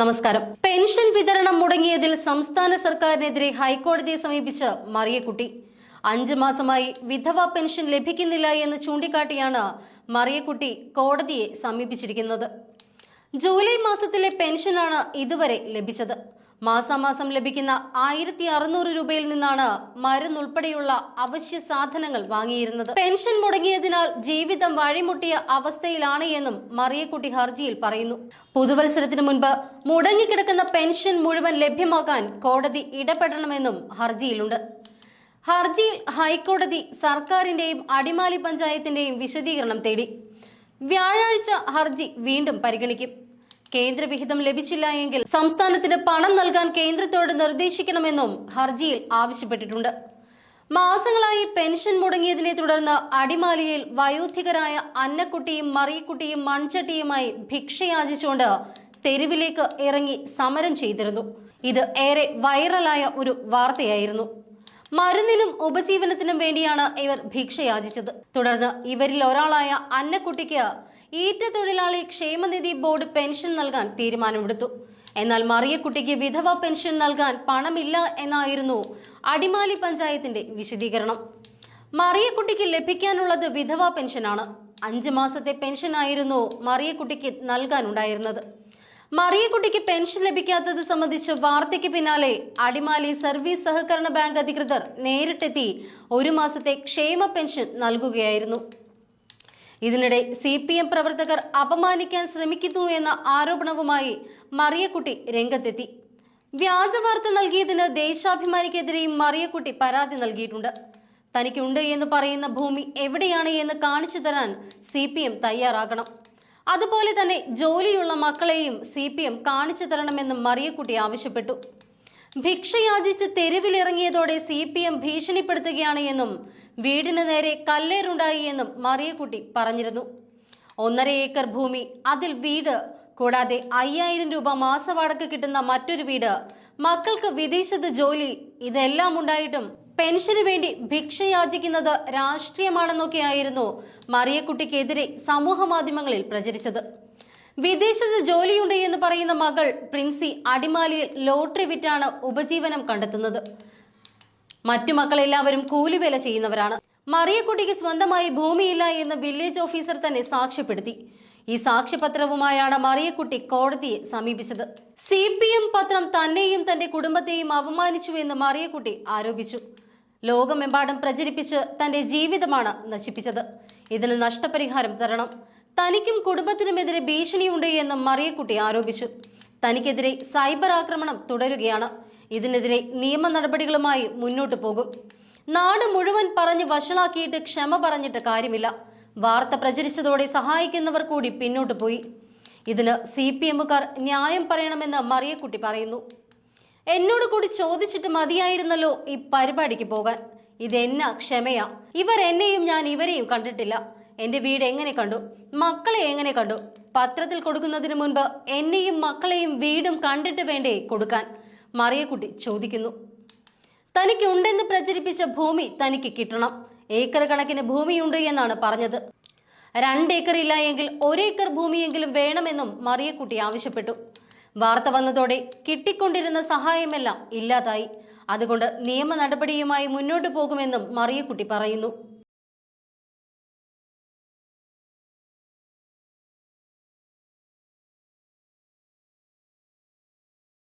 നമസ്കാരം. പെൻഷൻ വിതരണം മുടങ്ങിയതിൽ സംസ്ഥാന സർക്കാരിനെതിരെ ഹൈക്കോടതിയെ സമീപിച്ച് മറിയക്കുട്ടി. അഞ്ച് മാസമായി വിധവ പെൻഷൻ ലഭിക്കുന്നില്ല എന്ന് ചൂണ്ടിക്കാട്ടിയാണ് മറിയക്കുട്ടി കോടതിയെ സമീപിച്ചിരിക്കുന്നത്. ജൂലൈ മാസത്തിലെ പെൻഷനാണ് ഇതുവരെ ലഭിച്ചത്. മാസാമാസം ലഭിക്കുന്ന ആയിരത്തി അറുന്നൂറ് രൂപയിൽ നിന്നാണ് മരുന്നുൾപ്പെടെയുള്ള അവശ്യ സാധനങ്ങൾ വാങ്ങിയിരുന്നത്. പെൻഷൻ മുടങ്ങിയതിനാൽ ജീവിതം വഴിമുട്ടിയ അവസ്ഥയിലാണ് എന്നും മറിയക്കുട്ടി ഹർജിയിൽ പറയുന്നു. പുതുവത്സരത്തിന് മുൻപ് മുടങ്ങിക്കിടക്കുന്ന പെൻഷൻ മുഴുവൻ ലഭ്യമാക്കാൻ കോടതി ഇടപെടണമെന്നും ഹർജിയിലുണ്ട്. ഹർജിയിൽ ഹൈക്കോടതി സർക്കാരിന്റെയും അടിമാലി പഞ്ചായത്തിന്റെയും വിശദീകരണം തേടി. വ്യാഴാഴ്ച ഹർജി വീണ്ടും പരിഗണിക്കും. കേന്ദ്രവിഹിതം ലഭിച്ചില്ല എങ്കിൽ സംസ്ഥാനത്തിന് പണം നൽകാൻ കേന്ദ്രത്തോട് നിർദ്ദേശിക്കണമെന്നും ഹർജിയിൽ ആവശ്യപ്പെട്ടിട്ടുണ്ട്. മാസങ്ങളായി പെൻഷൻ മുടങ്ങിയതിനെ തുടർന്ന് അടിമാലിയിൽ വയോധികരായ അന്നക്കുട്ടിയും മറിയക്കുട്ടിയും മൺചട്ടിയുമായി ഭിക്ഷയാചിച്ചുകൊണ്ട് തെരുവിലേക്ക് ഇറങ്ങി സമരം ചെയ്തിരുന്നു. ഇത് ഏറെ വൈറലായ ഒരു വാർത്തയായിരുന്നു. മരുന്നിനും ഉപജീവനത്തിനും വേണ്ടിയാണ് ഇവർ ഭിക്ഷയാചിച്ചത്. തുടർന്ന് ഇവരിൽ ഒരാളായ അന്നക്കുട്ടിക്ക് ഈറ്റ തൊഴിലാളി ക്ഷേമനിധി ബോർഡ് പെൻഷൻ നൽകാൻ തീരുമാനമെടുത്തു. എന്നാൽ മറിയക്കുട്ടിക്ക് വിധവ പെൻഷൻ നൽകാൻ പണമില്ല എന്നായിരുന്നു അടിമാലി പഞ്ചായത്തിന്റെ വിശദീകരണം. മറിയക്കുട്ടിക്ക് ലഭിക്കാനുള്ളത് വിധവ പെൻഷനാണ്. അഞ്ച് മാസത്തെ പെൻഷനായിരുന്നു മറിയക്കുട്ടിക്ക് നൽകാനുണ്ടായിരുന്നത്. മറിയക്കുട്ടിക്ക് പെൻഷൻ ലഭിക്കാത്തത് സംബന്ധിച്ച് വാർത്തയ്ക്ക് പിന്നാലെ അടിമാലി സർവീസ് സഹകരണ ബാങ്ക് അധികൃതർ നേരിട്ടെത്തി ഒരു മാസത്തെ ക്ഷേമ പെൻഷൻ നൽകുകയായിരുന്നു. ഇതിനിടെ സി പി എം പ്രവർത്തകർ അപമാനിക്കാൻ ശ്രമിക്കുന്നു എന്ന ആരോപണവുമായി മറിയക്കുട്ടി രംഗത്തെത്തി. വ്യാജ വാർത്ത നൽകിയതിന് ദേശാഭിമാനിക്കെതിരെയും മറിയക്കുട്ടി പരാതി നൽകിയിട്ടുണ്ട്. തനിക്കുണ്ട് എന്ന് പറയുന്ന ഭൂമി എവിടെയാണ് എന്ന് കാണിച്ചു തരാൻ സി പി എം തയ്യാറാകണം. അതുപോലെ തന്നെ ജോലിയുള്ള മക്കളെയും സി പി എം കാണിച്ചു തരണമെന്നും മറിയക്കുട്ടി ആവശ്യപ്പെട്ടു. ഭിക്ഷയാചിച്ച് തെരുവിലിറങ്ങിയതോടെ സി പി എം ഭീഷണിപ്പെടുത്തുകയാണ് എന്നും വീടിന് നേരെ കല്ലേറുണ്ടായി എന്നും മറിയക്കുട്ടി പറഞ്ഞിരുന്നു. ഒന്നര ഏക്കർ ഭൂമി അതിൽ വീട് കൂടാതെ അയ്യായിരം രൂപ മാസവാടക കിട്ടുന്ന മറ്റൊരു വീട് മക്കൾക്ക് വിദേശത്ത് ജോലി ഇതെല്ലാം ഉണ്ടായിട്ടും പെൻഷന് വേണ്ടി ഭിക്ഷയാചിക്കുന്നത് രാഷ്ട്രീയമാണെന്നൊക്കെയായിരുന്നു മറിയക്കുട്ടിക്കെതിരെ സമൂഹ മാധ്യമങ്ങളിൽ പ്രചരിച്ചത്. വിദേശത്ത് ജോലിയുണ്ട് എന്ന് പറയുന്ന മകൾ പ്രിൻസി അടിമാലിയിൽ ലോട്ടറി വിറ്റാണ് ഉപജീവനം കണ്ടെത്തുന്നത്. മറ്റു മക്കളെല്ലാവരും കൂലിവേല ചെയ്യുന്നവരാണ്. മറിയക്കുട്ടിക്ക് സ്വന്തമായി ഭൂമിയില്ല എന്ന് വില്ലേജ് ഓഫീസർ തന്നെ സാക്ഷ്യപ്പെടുത്തി. ഈ സാക്ഷ്യപത്രവുമായാണ് മറിയക്കുട്ടി കോടതിയെ സമീപിച്ചത്. സി പി എം പത്രം തന്നെയും തന്റെ കുടുംബത്തെയും അപമാനിച്ചു എന്ന് മറിയക്കുട്ടി ആരോപിച്ചു. ലോകമെമ്പാടും പ്രചരിപ്പിച്ച് തന്റെ ജീവിതമാണ് നശിപ്പിച്ചത്. ഇതിന് നഷ്ടപരിഹാരം തരണം. തനിക്കും കുടുംബത്തിനുമെതിരെ ഭീഷണിയുണ്ട് എന്ന് മറിയക്കുട്ടി ആരോപിച്ചു. തനിക്കെതിരെ സൈബർ ആക്രമണം തുടരുകയാണ്. ഇതിനെതിരെ നിയമ നടപടികളുമായി മുന്നോട്ടു പോകും. നാട് മുഴുവൻ പറഞ്ഞ് വഷളാക്കിയിട്ട് ക്ഷമ പറഞ്ഞിട്ട് കാര്യമില്ല. വാർത്ത പ്രചരിച്ചതോടെ സഹായിക്കുന്നവർ കൂടി പിന്നോട്ട് പോയി. ഇതിന് സി പി എമ്മുകാർ ന്യായം പറയണമെന്ന് മറിയക്കുട്ടി പറയുന്നു. എന്നോട് കൂടി ചോദിച്ചിട്ട് മതിയായിരുന്നല്ലോ ഈ പരിപാടിക്ക് പോകാൻ. ഇതെന്നാ ക്ഷമയാ. ഇവർ എന്നെയും ഞാൻ ഇവരെയും കണ്ടിട്ടില്ല. എന്റെ വീട് എങ്ങനെ കണ്ടു? മക്കളെ എങ്ങനെ കണ്ടു? പത്രത്തിൽ കൊടുക്കുന്നതിന് മുൻപ് എന്നെയും മക്കളെയും വീടും കണ്ടിട്ട് വേണ്ടേ കൊടുക്കാൻ? മറിയക്കുട്ടി ചോദിക്കുന്നു. തനിക്കുണ്ടെന്ന് പ്രചരിപ്പിച്ച ഭൂമി തനിക്ക് കിട്ടണം. ഏക്കർ കണക്കിന് ഭൂമിയുണ്ട് എന്നാണ് പറഞ്ഞത്. രണ്ടേക്കർ ഇല്ല എങ്കിൽ ഒരേക്കർ ഭൂമിയെങ്കിലും വേണമെന്നും മറിയക്കുട്ടി ആവശ്യപ്പെട്ടു. വാർത്ത വന്നതോടെ കിട്ടിക്കൊണ്ടിരുന്ന സഹായമെല്ലാം ഇല്ലാതായി. അതുകൊണ്ട് നിയമ നടപടിയുമായി മുന്നോട്ടു പോകുമെന്നും മറിയക്കുട്ടി പറയുന്നു.